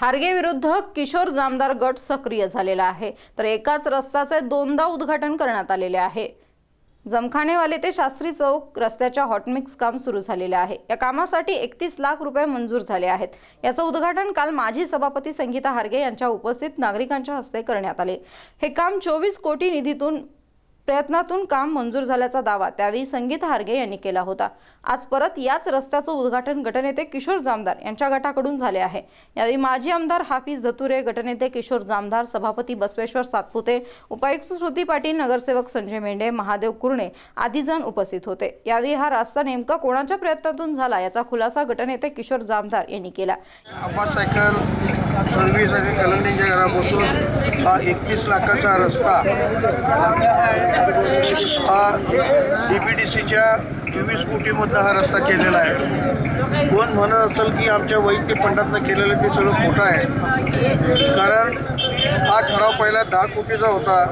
हार्गे विरुद्ध किशोर जामदार गट सक्रिय झालेला आहे. तर एकाच रस्त्याचे दोनदा उद्घाटन करण्यात आलेले आहे. जमखानेवाले ते शास्त्री चौक रस्त्याच्या हॉटमिक्स काम सुरू झालेले आहे. या कामासाठी एकतीस लाख रुपये मंजूर झाले आहेत. याचं उद्घाटन काल माजी सभापती संगीता हार्गे यांच्या उपस्थित नागरिकांच्या हस्ते करण्यात आले. हे काम चोवीस कोटी निधीतून प्रयत्नातून काम मंजूर झाल्याचा दावा त्यावेळी संगीत हार्गे यांनी केला होता. आज परत याच रस्त्याचं उद्घाटन गटनेते किशोर जामदार यांच्या गटाकडून झाले आहे. यावेळी माजी आमदार हाफिज जतुरे गटनेते किशोर जामदार सभापती बसवेश्वर सातपुते उपायुक्त श्रुती पाटील नगरसेवक संजय मेंढे महादेव कुरणे आदी जण उपस्थित होते. यावेळी हा रस्ता नेमका कोणाच्या प्रयत्नातून झाला याचा खुलासा गटनेते किशोर जामदार यांनी केला. सायकल सर्व्हिस आणि कलंडीच्या घरापासून हा एकतीस लाखाचा रस्ता हा डी पी डी सीच्या चोवीस कोटीमधनं हा रस्ता केलेला आहे. कोण म्हणत असेल की आमच्या वैयक्तिक फंडातनं केलेलं ते सगळं खोटं आहे. कारण हा ठराव पहिला दहा कोटीचा होता.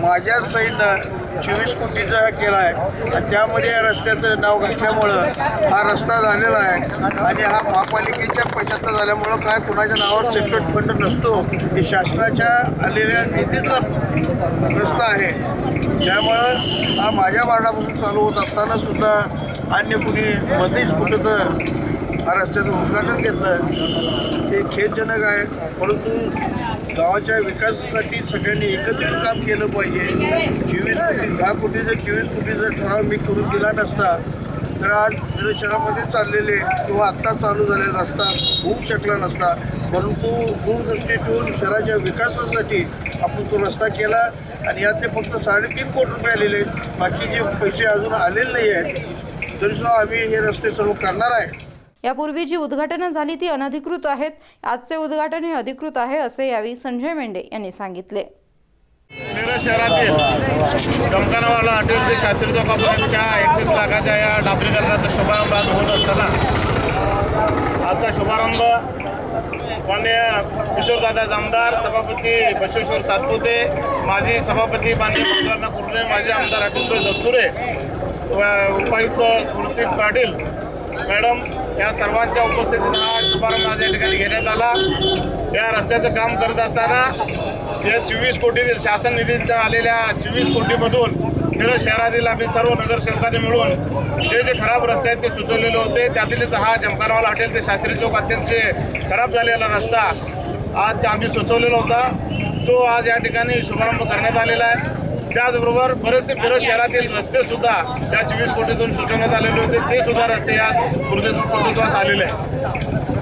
माझ्या साईडनं चोवीस कोटीचा हा केला आहे. आणि त्यामध्ये या रस्त्याचं नाव घातल्यामुळं हा रस्ता झालेला आहे. आणि हा महापालिकेच्या पैशातला झाल्यामुळं काय कुणाच्या नावावर सेपरेट फंड नसतो हे शासनाच्या आलेल्या निधीतला रस्ता आहे. त्यामुळं हा माझ्या वार्डापासून चालू होत असताना सुद्धा अन्य कुणी मध्येच कुठं तर हा रस्त्याचं उद्घाटन घेतलं. ते खेदजनक आहे. परंतु गावाच्या विकासासाठी सगळ्यांनी एकत्रित काम केलं पाहिजे. चोवीस कोटी दहा कोटीचं चोवीस कोटीचा ठराव मी करून दिला नसता तर आज निदर्शनामध्ये चाललेले किंवा आत्ता चालू झालेला रस्ता होऊ शकला नसता. परंतु दूरदृष्टीतून शहराच्या विकासासाठी आपण तो रस्ता केला. आणि यातले फक्त साडेतीन कोटी रुपये आलेले आहेत. बाकीचे पैसे अजून आलेले नाही आहेत तरीसुद्धा आम्ही हे रस्ते सर्व करणार आहे. यापूर्वी जी उद्घाटनं झाली ती अनधिकृत आहेत. आजचे उद्घाटन हे अधिकृत आहे असे यावेळी संजय मेंढे यांनी सांगितले. मिरज शहरातील जमखानावाला हॉटेल ते शास्त्री चौकापर्यंतच्या एकतीस लाखाच्या या डांबरीकरणाचा शुभारंभ आज होत असताना आजचा शुभारंभ मान्य किशोरदादा जामदार सभापती बशेश्वर सातपुते माजी सभापती मान्य मंगळांना कुर्ले माजी आमदार अटुलभाई दत्तुरे व उपायुक्त स्मृती पाटील मॅडम या सर्वांच्या उपस्थितीत हा शुभारंभ आज या ठिकाणी घेण्यात आला. या रस्त्याचं काम करत असताना या चोवीस कोटीतील शासन निधीत आलेल्या चोवीस कोटीमधून मिरज शहरातील आम्ही सर्व नगरसेवकांनी मिळून जे जे खराब रस्ते आहेत ते सुचवलेले होते. त्यातीलच हा जमखानवाला हॉटेल ते शास्त्री चौक अत्यंत खराब झालेला रस्ता आज आम्ही सुचवलेला होता. तो आज या ठिकाणी शुभारंभ करण्यात आलेला आहे. त्याचबरोबर बरेचसे बरेच शहरातील रस्ते सुद्धा त्या चोवीस कोटीतून सुचवण्यात आलेले होते. ते सुद्धा रस्ते या पूर्णत्वास आलेले आहे